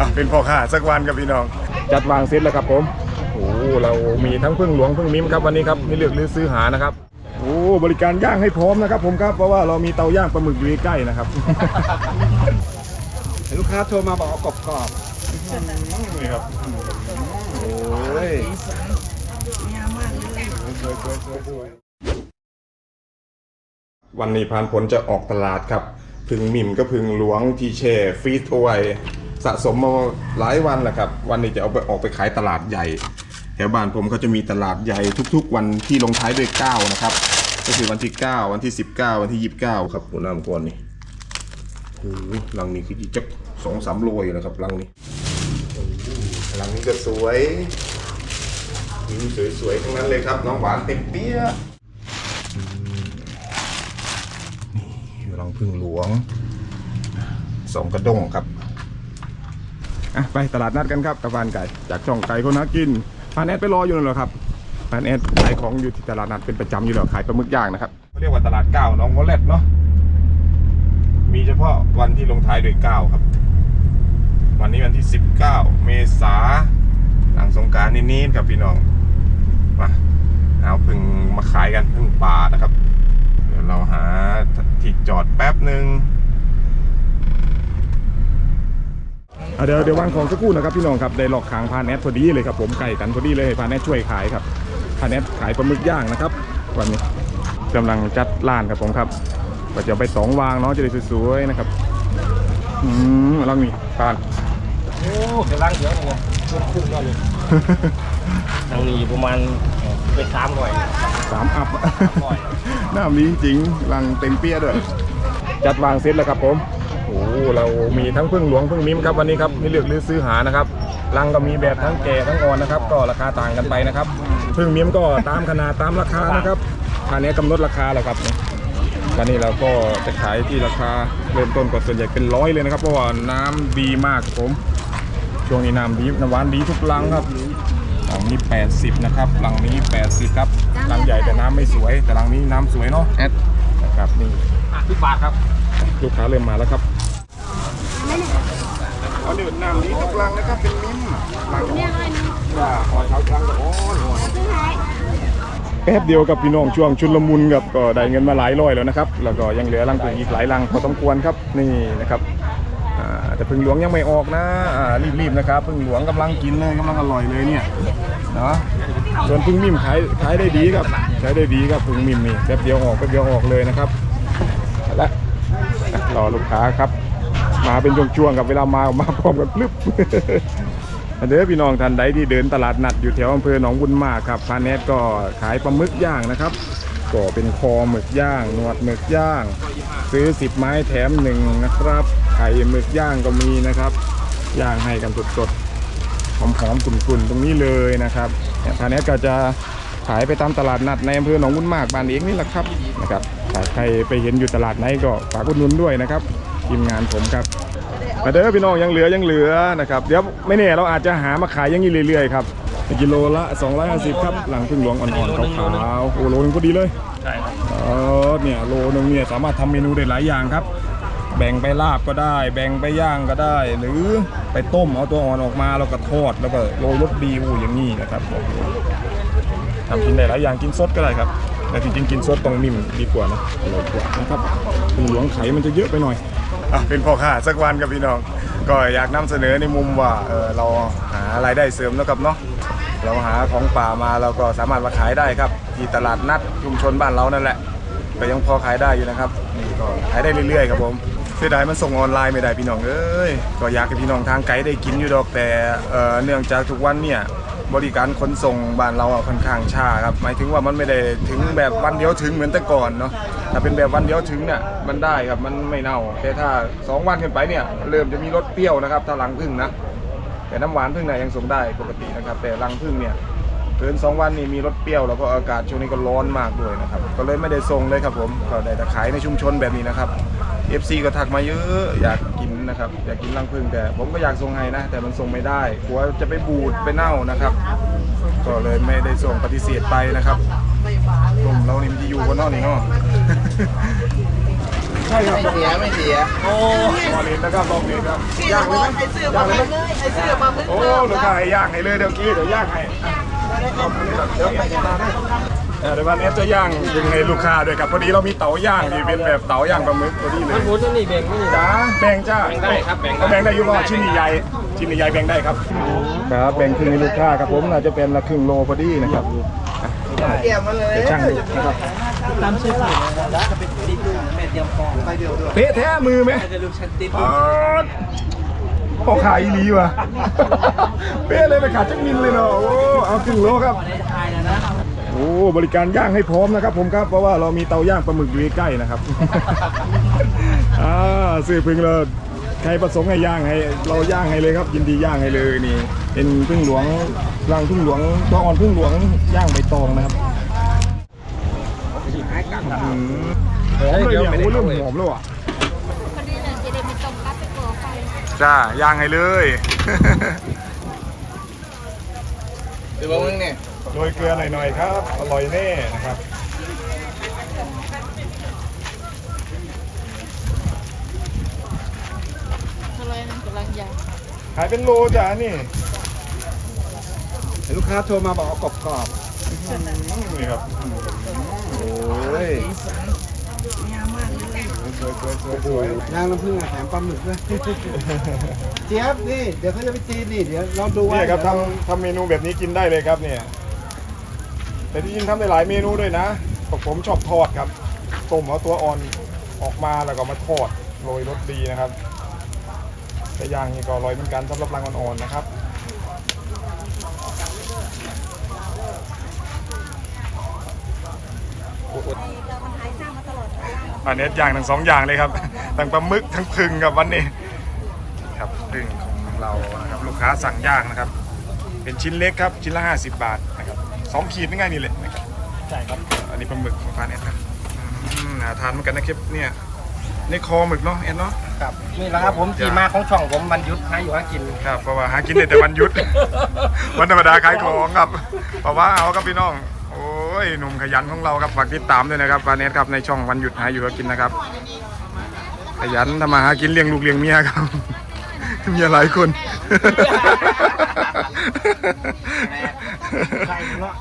อะเป็นพ่อค้าสักวันกับพี่น้อง จัดวางเสร็จแล้วครับผมโอ้เรามีทั้งพึ่งหลวงพึ่งมิมครับวันนี้ครับนี่เลือกหรือซื้อหานะครับโอ้บริการย่างให้พร้อมนะครับ ผมครับเพราะว่าเรามีเตาย่างปลาหมึกอยู่ใกล้ๆนะครับ ลูกค้าโทรมาบอกเอากรอบกรอบนี่ครับโอ้ยวันนี้พานผลจะออกตลาดครับ พึ่งมิมก็พึ่งหลวงที่แช่ฟรีซเอาไว้ สะสมมาหลายวันแหล้วครับ วันนี้จะเอาไปออกไปขายตลาดใหญ่ แถวบ้านผมเขาจะมีตลาดใหญ่ทุกๆ วันที่ลงท้ายด้วย9นะครับ ก็คือวันที่ 9 วันที่ 19 วันที่ 29 ครับหัวหน้ามกวนนี่โอ้โหลังนี้คือจะสองสามโลอยู่นะครับลังนี้หลังนี้ก็สวยวิวสวยๆทั้งนั้นเลยครับ น้องหวานเต็มเปี้ยนี่อยู่รังพึ่งหลวงสองกระด้งครับ อะไปตลาดนัดกันครับกับฟานไก่จากช่องไก่คนหากินฟานแอดไปรออยู่นั่นหรอครับฟานแอดขายของอยู่ที่ตลาดนัดเป็นประจำอยู่แล้วขายปลาหมึกย่างนะครับเขาเรียกว่าตลาดเก้าน้องวอลเล็ตเนาะมีเฉพาะวันที่ลงท้ายด้วยเก้าครับ วันนี้วันที่19เก้าเมษาหลังสงกรารนิดๆครับพี่น้องมาเอาพึ่งมาขายกันพึ่งป่านะครับ เดี๋ยวเราหาที่จอดแป๊บหนึ่งอะ เดี๋ยวเดี๋ยววางของสักครู่นะครับพี่น้องครับได้หลอกขางพานแอดพอดีเลยครับผมไก่กันพอดีเลยให้พานแอดช่วยขายครับพานแอดขายปลาหมึกย่างนะครับวันนี้กำลังจัดร้านครับผมครับก็จะเอาไปสองวางเนาะจะได้สวยๆนะครับอืมแล้วมีปานโอ้เดี๋ยวล้างเดี๋ยวเนี่ยช่วงคุ้มแล้วนี่ทางนี้ประมาณเป็นสามหน่วยสามอัพร้อยน้ำนี้จริงรังเต็มเปี้ยด้วย จัดวางเสร็จแล้วครับผมโอ้โหเรามีทั้งพึ่งหลวงพึ่งมิมครับวันนี้ครับนี่เลือกหรือซื้อหานะครับรังก็มีแบบทั้งแก่ทั้งอ่อนนะครับ ก็ราคาต่างกันไปนะครับพึ่งมิมก็ตามขนาดตามราคานะครับทางนี้กำหนดราคาแล้วครับวันนี้เราก็จะขายที่ราคาเริ่มต้นกว่าส่วนใหญ่เป็นร้อยเลยนะครับเพราะว่าน้ำดีมากครับผมช่วงนี้น้ำดีน้ำหวานดีทุกลังครับลังนี้ 80 นะครับลังนี้ 80 ครับลังใหญ่แต่น้ำไม่สวย แต่ลังนี้น้ำสวยเนาะแอดนะครับนี่ห้าสิบบาทครับ ลูกค้าเริ่มมาแล้วครับ อาเดือดน้ำดีทุกลังนะครับเป็นมิ้มลังจ้าหอเช้าลังก็โอ้ยหอยแป๊บเดียวกับพี่น้องช่วงชุนลมุนกับก็ได้เงินมาหลายร้อยแล้วนะครับ แล้วก็ยังเหลือลังตัวอีกหลายลังพอสมควรครับนี่นะครับอ่าแต่พึ่งหลวงยังไม่ออกนะอ่ารีบๆนะครับพึ่งหลวงกำลังกินเลยกำลังอร่อยเลยเนี่ยเนาะส่วนพึ่งมิมขายขายได้ดีครับขายได้ดีครับพึ่งมิมนี่แป๊บเดียวออกแป๊บเดียวออกเลยนะครับและรอลูกค้าครับ มาเป็นช่วงๆกับเวลามามาพร้อมกันพลึบเด้อพี่น้องท่านใดที่เดินตลาดนัดอยู่แถวอำเภอหนองบุญมากครับพาเนตก็ขายปลาหมึกย่างนะครับก็เป็นคอหมึกย่างหนวดหมึกย่าง ซื้อ 10 ไม้แถมหนึ่งนะครับไข่หมึกย่างก็มีนะครับย่างให้กันสดๆหอมๆกลุ่นๆตรงนี้เลยนะครับพาเนตก็จะขายไปตามตลาดนัดในอำเภอหนองบุญมากบ้านเองนี่แหละครับนะครับถ้าใครไปเห็นอยู่ตลาดไหนก็ฝากอุดหนุนด้วยนะครับ ทีมงานผมครับมาเด้อพี่น้องยังเหลือยังเหลือนะครับเดี๋ยวไม่แน่เราอาจจะหามาขายอยังนี้เรื่อยๆครับกิโลละ 250 ครับ หลังพึ่งหลวงอ่อนๆขาวๆโอ้โลนึงพอดีเลยใช่ครับเออเนี่ยโลนึงเนี่ยสามารถทำเมนูได้หลายอย่างครับ แบ่งไปลาบก็ได้ แบ่งไปย่างก็ได้ หรือไปต้มเอาตัวอ่อนออกมาแล้วก็ทอดแล้วก็โรยรสดีอูอย่างนี้นะครับทำกินได้หลายอย่างกินสดก็ได้ครับแต่จริงๆกินสดตรงนิ่มดีกว่านะอร่อยกว่านะครับพึ่งหลวงไข่มันจะเยอะไปหน่อย อะเป็นพ่อค้าสักวันกับพี่น้อง ก็อยากนำเสนอในมุมว่าเออเราหารายได้เสริมแล้วครับเนาะเราหาของป่ามาเราก็สามารถมาขายได้ครับ ที่ตลาดนัดชุมชนบ้านเรานั่นแหละก็ยังพอขายได้อยู่นะครับนี่ก็ขายได้เรื่อยๆครับผมเสียดายมันส่งออนไลน์ไม่ได้พี่น้องเอ้ยก็อยากให้พี่น้องทางไกลได้กินอยู่ดอกแต่เอ่อเนื่องจากทุกวันเนี่ย บริการขนส่งบ้านเราอะค่อนข้างช้าครับหมายถึงว่ามันไม่ได้ถึงแบบวันเดียวถึงเหมือนแต่ก่อนเนาะถ้าเป็นแบบวันเดียวถึงเนี่ยมันได้ครับมันไม่เน่า แต่ถ้าสองวันขึ้นไปเนี่ยเริ่มจะมีรสเปรี้ยวนะครับถ้ารังพึ่งนะแต่น้ำหวานพึ่งเนี่ยยังส่งได้ปกตินะครับ แต่รังพึ่งเนี่ยเกินสองวันนี่มีรสเปรี้ยวแล้วก็อากาศช่วงนี้ก็ร้อนมากด้วยนะครับก็เลยไม่ได้ส่งเลยครับผมก็ได้แต่ขายในชุมชนแบบนี้นะครับ FC ก็ทักมาเยอะอยาก นนะครับอยากกินรังพึ่งแต่ผมก็อยากส่งให้นะ แต่มันส่งไม่ได้กลัวจะไปบูดไปเน่านะครับ ก็เลยไม่ได้ส่งปฏิเสธไปนะครับกลุ่มเรานี่มันจะอยู่บนนอกนี่เนาะใช่ครับไม่เสียไม่เสียโอ้รอเลนนะครับรอเลนครับย่างเลยไหมไอ้เสื้อมาเลยไอ้เสื้อมาเพิ่งโอ้ลูกค้าให้ย่างให้เลยเดี๋ยวกี้เดี๋ยวย่างให้เดี๋ยวไปกันมาได้ เออเดี๋ยววันนี้จะย่างยังไงลูกค้าด้วยครับพอดีเรามีเตาย่างที่เป็นแบบเตาย่างปลาหมึกพอดีเลมันยหมุนนี่แบ่งนี่จ้าแบ่งจ้าแบ่งได้ครับแบ่งได้แบ่งได้อยู่ก็ชิ้นใหญ่ๆชิ้นใหญ่ๆแบ่งได้ครับครับแบ่งครึ่งให้ลูกค้าครับผมน่าจะเป็นละครึ่งโลพอดีนะครับเกี่ยมาเลยเดี๋ยวช่างดูนะครับตามชื่อผ่านแล้วก็เป็นดิบแม่เตรียมฟองไปเดียวด้วยเป๊ะแท้มือไหม จะลูกชั้นติดอ๋อพ่อขายอีหลีว่ะเป๊ะเลยไปขาดจังมินเลยเนาะ โอ้ เอาครึ่งโลครับในไทยนะนะโอ้บริการย่างให้พร้อมนะครับ ผมครับเพราะว่าเรามีเตาย่างปลาหมึกอยู่ใกล้ๆนะครับ อ่าซื้อพึ่งเลยใครประสงค์ให้ย่างให้ เราย่างให้เลยครับ ยินดีย่างให้เลยนี่ เป็นพึ่งหลวงรังพึ่งหลวงตัวอ่อนพึ่งหลวงย่างใบตองนะครับอืมหอมเลยเนี่ยโอ้เริ่มหอมแล้วอะคนนี้เนี่ยจะได้ไม่ต้องกลับไปก่อไฟจ้าย่างให้เลย เดี๋ยวมึงเนี่ย โรยเกลือหน่อยๆครับ อร่อยแน่นะครับอะไรนั่นกำลังยาวขายเป็นโลจ้านี่ลูกค้าโทรมาบอกเอากรอบกรอบนี่ครับโอ้ยสวยสวยสวยสวยย่างน้ำผึ้งแถมปลาหมึกด้วย เจี๊ยบนี่ เดี๋ยวเขาจะไปจีนนี่ เดี๋ยวเราดูว่าเนี่ยครับทำทำเมนูแบบนี้กินได้เลยครับเนี่ย แต่ที่จริงทำได้หลายเมนูด้วยนะพวผมชอบทอดครับต้มเอาตัวอ่อนออกมาแล้วก็มาทอดโรยรสดีนะครับแต่ย่างนี่ก็อร่อยเหมือนกันสำหรับรังอ่อนๆนะครับอดอันนี้อย่างทั้งสองอย่างเลยครับทั้งปลาหมึกทั้งพึ่งครับวันนี้ครับพึ่งของเรานะครับลูกค้าสั่งย่างนะครับ เป็นชิ้นเล็กครับชิ้นละ 50 บาทนะครับ สองขีดง่ายๆนี่แหละนะครับใช่ครับอันนี้ปลาหมึกของฟานแอดครับอืมหาทานเหมือนกันนะครับเนี่ยในคอหมึกเนาะแอดเนาะ ครับนี่แหละครับผมที่มาของช่องผมมันยุทธหาอยู่หากิน ครับเพราะว่าหากินได้แต่วันหยุด วันธรรมดาขายของครับเพราะว่าเอาครับพี่น้อง โอ้ยหนุ่มขยันของเราครับฝากติดตามด้วยนะครับฟานแอดครับในช่องวันหยุดหาอยู่หากินนะครับ ขยันทำมาหากินเลี้ยงลูกเลี้ยงเมียครับ เมียหลายคน ใช่เนาะ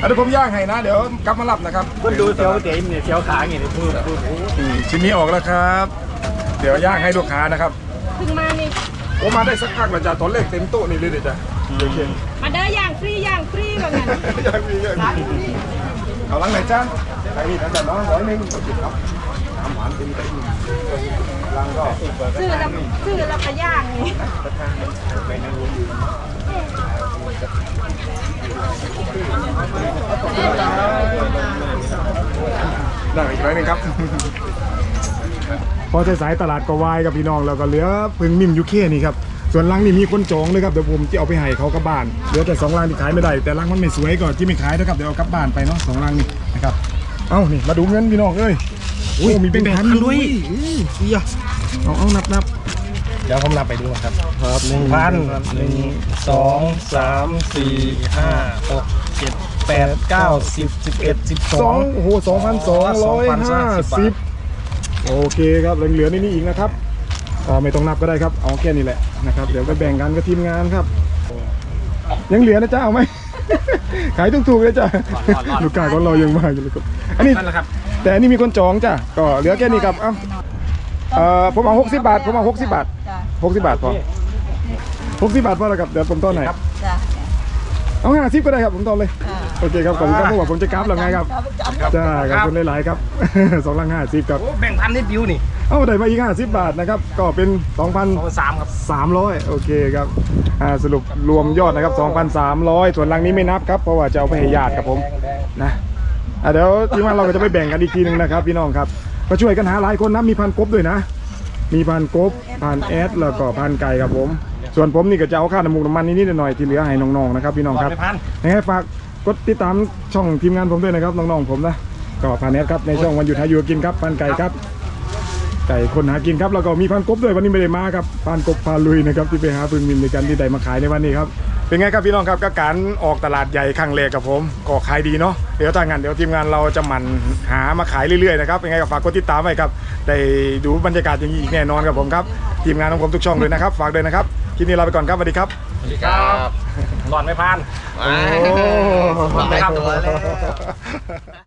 อันนี้ผมย่างให้นะ เดี๋ยวกลับมารับนะครับคุณดูเสียวเต๋มเนี่ยเสียวขาอย่างนี้พูดพูดโอ้นี่ชิ้นนี้ออกแล้วครับ เดี๋ยวย่างให้ลูกค้านะครับเพิ่งมานี่โอ้มาได้สักพักแล้วจ้ะตอนเลขเต็มโต๊ะนี่เลยเดี๋ยวจ้ะเดี๋ยวเขียนมาเด้อย่างฟรีอย่างฟรีแบบนั้นย่างมีย่างมีเอาลังไหนจ้าใครนี่นะจ๊ะน้องร้อยหนึ่งกินครับน้ำหวานเต็มเต็ม ลังก็ซื้อแล้วซื้อแล้วก็ย่างนี่ได้อีกร้อยหนึ่งครับ พอสายตลาดก็วายกับพี่น้องแล้วก็เหลือพึ่งมิมยูเคนี่ครับ ส่วนลังนี่มีคนจองเลยครับเดี๋ยวผมจะเอาไปให้เขากับบ้านเหลือแต่สองลังที่ขายไม่ได้แต่ลังมันไม่สวยก็ที่ไม่ขายนะครับเดี๋ยวเอากลับบ้านไปเนาะสองลังนี่นะครับ เอ้านี่มาดูเงินพี่น้องเอ้ย โอ้มีเป็นพันด้วยเอียเอาเอานับนับเดี๋ยวผมนับไปดูครับครับหนึ่งพันหนึ่งสองสามสี่ห้าหกเจ็ดแปดเก้าสิบสิบเอ็ดสิบสสอองงโอ้โหสองพันสองร้อยห้าสิบโอเคครับเหลือๆนี่นี่อีกนะครับอ่าไม่ต้องนับก็ได้ครับเอาแค่นี้แหละนะครับเดี๋ยวไปแบ่งกันกับทีมงานครับ ยังเหลือนะจ๊ะเอาไหมขายถูกๆเลยจ้ะลูกค้าของเรายังมาอยู่เลยครับอันนี้นั่น แหละครับแต่อันนี้มีคนจองจ้ะก็เหลือแค่นี้ครับเอ้า เอ่อผมเอาหกสิบบาทผมเอาหกสิบบาท จ้ะหกสิบบาทพอหกสิบบาทพอแล้วครับเดี๋ยวผมต้อนไหนอยจ้ะเอาห้าสิบก็ได้ครับผมต้อนเลยอ่าโอเคครับขอบคุณครับเพราะว่าผมจะกราฟแล้วไงครับจ้าขอบคุณหลาย ๆ ครับ สองลังห้าสิบครับ โอ้แบ่งพันนิดเดียวนี่เอาได้มาอีกห้าสิบบาทนะครับก็เป็นสองพัน สองพันสามครับสามร้อยโอเคครับอ่าสรุปรวมยอดนะครับสองพันสามร้อยส่วนลังนี้ไม่นับครับ เพราะว่าจะเอาไปให้ญาติครับผมนะ อะเดี๋ยวทีมงานเราก็จะไปแบ่งกันอีกทีหนึงนะครับ พี่น้องครับก็ช่วยกันหาหลายคนนะมีพันกบด้วยนะ มีพันกบพันแอดแล้วก็พันไก่ครับผม ส่วนผมนี่ก็จะเอาค่าน้ำมูกน้ำมันนิดๆหน่อยๆที่เหลือให้น้องๆนะครับพี่น้องก่อคนรับไปพันยังไงฝากกดติดตามช่องทีมงานผมด้วยนะครับน้องๆผมนะก็พาเนสครับในช่องวันหยุดหาอยู่กินครับพันไก่ครับไก่คนหากินครับแล้วก็มีพันกบด้วยวันนี้ไม่ได้มาครับพันกบพาลุยนะครับที่ไปหาพึ่งมินในกันที่ได้มาขายในวันนี้ครับ เป็นไงครับพี่น้องครับก็การออกตลาดใหญ่ครั้งแรกกับผมก็ขายดีเนาะเดี๋ยวถ้างั้นเดี๋ยวทีมงานเราจะหมั่นหามาขายเรื่อยๆนะครับเป็นไงก็ฝากกดติดตามไว้ครับได้ดูบรรยากาศอย่างนี้อีกแน่นอนครับผมครับทีมงานของผมทุกช่องเลยนะครับ ฝากด้วยนะครับคลิปนี้ลาไปก่อนครับสวัสดีครับสวัสดีครับหลอดไม่พานโอ้ไม่ครับตัวแล้ว